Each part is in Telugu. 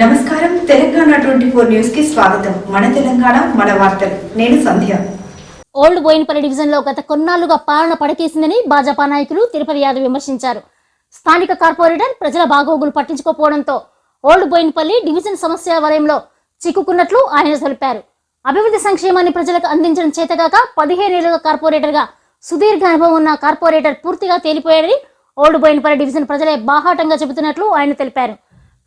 నమస్కారం. తెలంగాణ ట్వంటీ ఫోర్ న్యూస్కి స్వాగతం. మన తెలంగాణ మన వార్తలు. నేను సంధ్య. ఓల్డ్ బోయిన్పల్లి డివిజన్లో గత కొన్నాళ్ళుగా పాలన పడకేసిందని భాజపా నాయకులు తిరుపతి యాదవ్ విమర్శించారు. స్థానిక కార్పొరేటర్ ప్రజల బాగోగులు పట్టించుకోకపోవడంతో ఓల్డ్ బోయిన్పల్లి డివిజన్ సమస్య వలయంలో చిక్కుకున్నట్లు ఆయన తెలిపారు. అభివృద్ధి సంక్షేమాన్ని ప్రజలకు అందించడం చేతగాక పదిహేనేళ్ళుగా కార్పొరేటర్గా సుదీర్ఘ అనుభవం ఉన్న కార్పొరేటర్ పూర్తిగా తేలిపోయారని ఓల్డ్ బోయిన్పల్లి డివిజన్ ప్రజలే బాహాటంగా చెబుతున్నట్లు ఆయన తెలిపారు.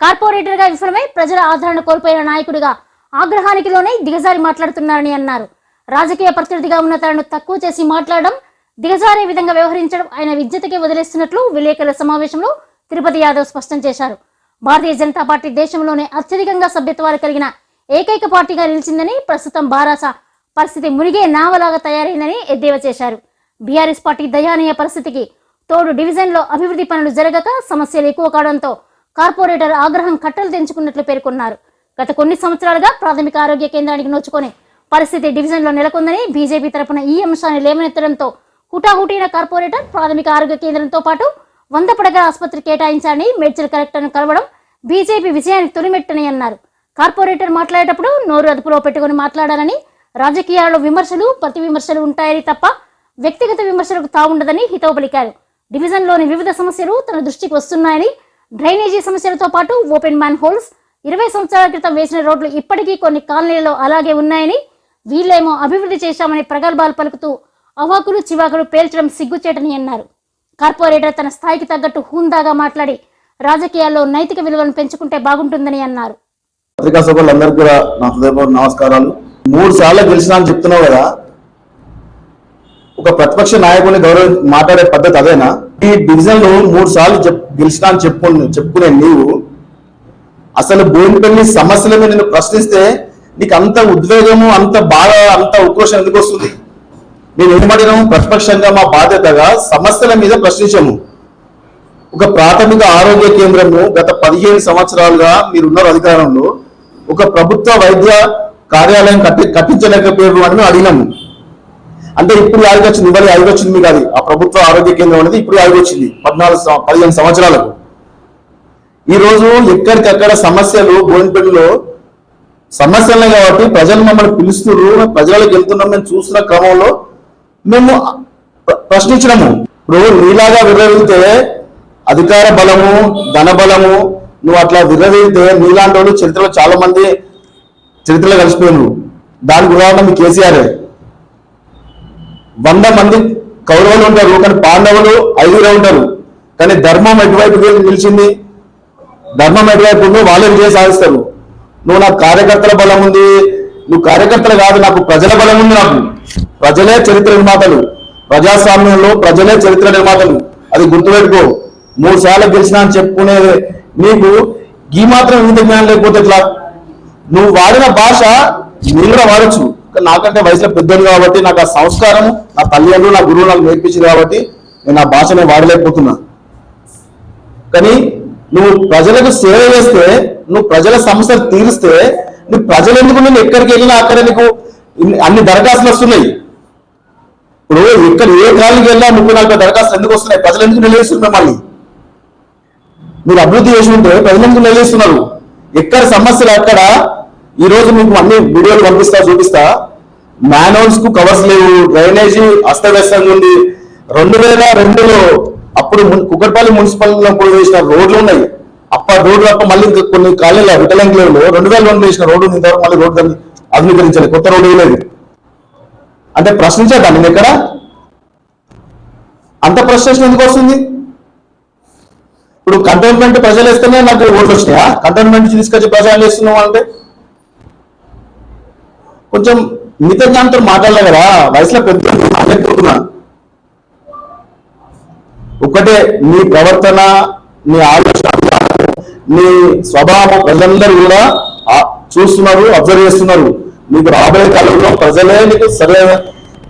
కార్పొరేటర్గా విఫలమై ప్రజల ఆదరణ కోల్పోయిన నాయకుడిగా ఆగ్రహానికిలోనే దిగజారి మాట్లాడుతున్నారని అన్నారు. రాజకీయ ప్రత్యర్థిగా ఉన్న తనను తక్కువ చేసి మాట్లాడడం దిగజారే విధంగా వ్యవహరించడం ఆయన విద్యతకే వదిలేస్తున్నట్లు విలేకరుల సమావేశంలో తిరుపతి యాదవ్ స్పష్టం చేశారు. భారతీయ జనతా పార్టీ దేశంలోనే అత్యధికంగా సభ్యత్వాలు కలిగిన ఏకైక పార్టీగా నిలిచిందని ప్రస్తుతం బారాస పరిస్థితి మునిగే నావలాగా తయారైందని ఎద్దేవా చేశారు. బీఆర్ఎస్ పార్టీ దయానీయ పరిస్థితికి తోడు డివిజన్లో అభివృద్ధి పనులు జరగక సమస్యలు ఎక్కువ కావడంతో కార్పొరేటర్ ఆగ్రహం కట్టలు తెంచుకున్నట్లు పేర్కొన్నారు. గత కొన్ని సంవత్సరాలుగా ప్రాథమిక ఆరోగ్య కేంద్రానికి నోచుకొని పరిస్థితి డివిజన్లో నెలకొందని బీజేపీ తరపున ఈ అంశాన్ని లేవనెత్తడంతో హుటాహుటీన కార్పొరేటర్ ప్రాథమిక ఆరోగ్య కేంద్రంతో పాటు వంద పడగల ఆసుపత్రి కేటాయించాలని మేడ్చల్ కలెక్టర్ను కలవడం బీజేపీ విజయానికి తొలిమెట్టని అన్నారు. కార్పొరేటర్ మాట్లాడేటప్పుడు నోరు అదుపులో పెట్టుకుని మాట్లాడాలని రాజకీయాల్లో విమర్శలు ప్రతి విమర్శలు ఉంటాయని తప్ప వ్యక్తిగత విమర్శలకు తావుండదని హితవు పలికారు. డివిజన్లోని వివిధ సమస్యలు తన దృష్టికి వస్తున్నాయని డ్రైనేజీ సమస్యలతో పాటు ఓపెన్ మ్యాన్ హోల్స్. ఇరవై సంవత్సరాల క్రితం వేసిన రోడ్లు ఇప్పటికీ కొన్ని కాలనీలలో అలాగే ఉన్నాయని వీళ్ళేమో అభివృద్ధి చేశామని ప్రగల్భాలు పలుకుతూ అవాకులు చివాకులు పేల్చడం సిగ్గుచేటని అన్నారు. కార్పొరేటర్ తన స్థాయికి తగ్గట్టు హుందాగా మాట్లాడి రాజకీయాల్లో నైతిక విలువలను పెంచుకుంటే బాగుంటుందని అన్నారు. పత్రికా సభ్యులందరికీ కూడా నా హృదయపూర్వ నమస్కారాలు. మూడు సార్లు గెలిచినా అని చెప్తున్నావు కదా ఒక ప్రతిపక్ష నాయకుడిని గౌరవ మాట్లాడే పద్ధతి అదేనా? ఈ డివిజన్లో మూడు సార్లు గెలిచినా అని చెప్పు చెప్పుకునే నీవు. అసలు బోయినపల్లి సమస్యల మీద నేను ప్రశ్నిస్తే నీకు అంత ఉద్వేగము అంత బాధ అంత ఉక్రోషం ఎందుకు వస్తుంది? మేము ఏమడినాము? ప్రతిపక్షంగా మా బాధ్యతగా సమస్యల మీద ప్రశ్నించాము. ఒక ప్రాథమిక ఆరోగ్య కేంద్రము గత పదిహేను సంవత్సరాలుగా మీరున్నారు అధికారంలో. ఒక ప్రభుత్వ వైద్య కార్యాలయం కట్టి కట్టించలేకపోయారు అని మేము అడిగినాము. అంటే ఇప్పుడు ఆగి వచ్చింది ఇవాళ ఆగి వచ్చింది మీకు అది ఆ ప్రభుత్వ ఆరోగ్య కేంద్రం అనేది ఇప్పుడు ఆగి వచ్చింది. పద్నాలుగు పదిహేను సంవత్సరాలకు. ఈ రోజు ఎక్కడికక్కడ సమస్యలు బోయినపల్లిలో సమస్యలే కాబట్టి ప్రజలు మమ్మల్ని పిలుస్తున్నారు. ప్రజలకు వెళ్తున్నాం మేము చూస్తున్న క్రమంలో మేము ప్రశ్నించడము ఇప్పుడు నీలాగా విర్రవీగితే అధికార బలము ధన బలము నువ్వు అట్లా విర్రవీగితే నీలాంటి వాళ్ళు చరిత్రలో చాలా మంది చరిత్రలో కలిసిపోయినారు. దానికి ఉదాహరణ మీ కేసీఆర్. వంద మంది కౌరవులు ఉంటారు కానీ పాండవులు ఐదుగురే ఉంటారు. కానీ ధర్మం ఎటువైపు నిలిచింది? ధర్మం ఎటువైపు ఉందో వాళ్ళే విజయం సాధిస్తారు. నువ్వు నాకు కార్యకర్తల బలం ఉంది. నువ్వు కార్యకర్తలు కాదు నాకు ప్రజల బలం ఉంది నాకు. ప్రజలే చరిత్ర నిర్మాతలు. ప్రజాస్వామ్యంలో ప్రజలే చరిత్ర నిర్మాతలు. అది గుర్తుపెట్టుకో. మూడు సార్లు గెలిచినా అని చెప్పుకునే నీకు ఈ మాత్రం ఇంత జ్ఞానం లేకపోతే ఎట్లా? నువ్వు వాడిన భాష నేను కూడా వాడచ్చు. నాకంటే వయసులో పెద్దలు కాబట్టి నాకు ఆ సంస్కారం నా తల్లిదండ్రులు నా గురువు నాకు నేర్పించింది కాబట్టి నేను ఆ భాషను వాడలేకపోతున్నా. కానీ నువ్వు ప్రజలకు సేవ చేస్తే నువ్వు ప్రజల సమస్యలు తీరిస్తే నువ్వు ప్రజలు ఎందుకు నేను ఎక్కడికి వెళ్ళినా అక్కడ నీకు అన్ని దరఖాస్తులు వస్తున్నాయి. ఇప్పుడు ఎక్కడ ఏ కాలనికి వెళ్ళినా ముప్పై నలభై దరఖాస్తులు ఎందుకు వస్తున్నాయి? ప్రజలు ఎందుకు నిలదీస్తున్నారు మిమ్మల్ని? మీరు అభివృద్ధి చేసి ఉంటే ప్రజలు ఎందుకు నిలదీస్తున్నారు? ఎక్కడ సమస్యలు అక్కడ ఈ రోజు మీకు అన్ని వీడియోలు పంపిస్తా చూపిస్తా. మ్యానోల్స్కు కవర్స్ లేవు. డ్రైనేజీ అస్తవ్యస్తంగా ఉంది. రెండు వేల రెండులో అప్పుడు కుకట్పల్లి మున్సిపాలిటీలో కూడా వేసిన రోడ్లు ఉన్నాయి. అప్ప రోడ్లు అప్ప మళ్ళీ కొన్ని కొన్ని కాలేజీలో విటలంకిలో రెండు వేల రెండు వేసిన రోడ్డు ఉంది. ఇంతవరకు మళ్ళీ రోడ్డు దాన్ని ఆధునీకరించాలి కొత్త రోడ్డు వేయలేదు అంటే ప్రశ్నించేద్దాం నేను ఎక్కడ? అంత ప్రశ్న ఎందుకు వస్తుంది? ఇప్పుడు కంటోన్మెంట్ ప్రజలు వేస్తేనే నాకు ఓట్లు వచ్చినాయా? కంటోన్మెంట్ తీసుకొచ్చి ప్రజలు వేస్తున్నాం అంటే కొంచెం మిగతా జ్ఞానంతో మాట్లాడలే కదా? వయసులో పెద్ద మాట్లాడుతున్నా ఒకటే నీ ప్రవర్తన నీ ఆలోచన నీ స్వభావం ప్రజలందరూ కూడా చూస్తున్నారు అబ్జర్వ్ చేస్తున్నారు. నీకు రాబోయే కాలంలో ప్రజలే నీకు సరైన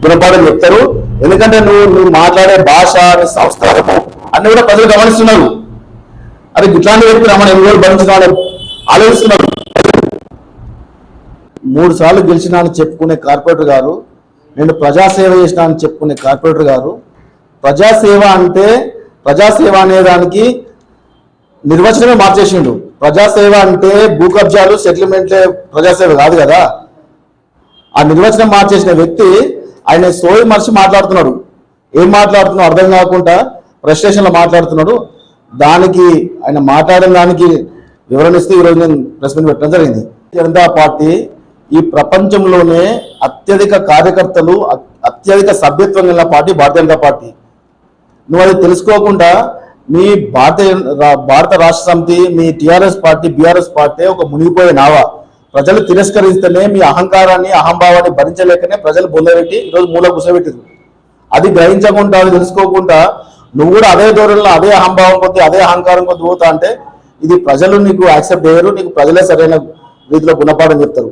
గుణపాఠం చెప్తారు. ఎందుకంటే నువ్వు నువ్వు మాట్లాడే భాష నీ సంస్కారము అన్ని కూడా ప్రజలు గమనిస్తున్నారు. అది ఇట్లాంటి వ్యక్తి రమణ ఎన్ని రోజులు భరించుకోవాలని ఆలోచిస్తున్నారు. మూడు సార్లు గెలిచినా అని చెప్పుకునే కార్పొరేటర్ గారు నేను ప్రజాసేవ చేసినా అని చెప్పుకునే కార్పొరేటర్ గారు ప్రజాసేవ అంటే ప్రజాసేవ అనే దానికి నిర్వచనమే మార్చేసిండు. ప్రజాసేవ అంటే భూ కబ్జాలు సెటిల్మెంట్లే ప్రజాసేవ కాదు కదా. ఆ నిర్వచనం మార్చేసిన వ్యక్తి ఆయన సోయి మనిషి మాట్లాడుతున్నాడు. ఏం మాట్లాడుతున్నాడు అర్థం కాకుండా ఫ్రస్ట్రేషన్లో మాట్లాడుతున్నాడు. దానికి ఆయన మాట్లాడిన దానికి వివరణ ఇస్తే ఈరోజు నేను ప్రెస్ మీట్ పెట్టడం జరిగింది. జనతా పార్టీ ఈ ప్రపంచంలోనే అత్యధిక కార్యకర్తలు అత్యధిక సభ్యత్వం కలిగిన పార్టీ భారతీయ జనతా పార్టీ. నువ్వు అది తెలుసుకోకుండా మీ భారతీయ భారత రాష్ట్ర సమితి మీ టిఆర్ఎస్ పార్టీ బీఆర్ఎస్ పార్టీ ఒక మునిగిపోయే నావా. ప్రజలు తిరస్కరిస్తేనే మీ అహంకారాన్ని అహంభావాన్ని భరించలేకనే ప్రజలు బొందబెట్టి ఈరోజు మూల కూర్చోబెట్టారు అది గ్రహించకుండా అది తెలుసుకోకుండా నువ్వు కూడా అదే ధోరణిలో అదే అహంభావం కొద్ది అదే అహంకారం కొద్ది పోతా అంటే ఇది ప్రజలు నీకు యాక్సెప్ట్ చేయరు నీకు ప్రజలే సరైన రీతిలో గుణపాఠం చెప్తారు.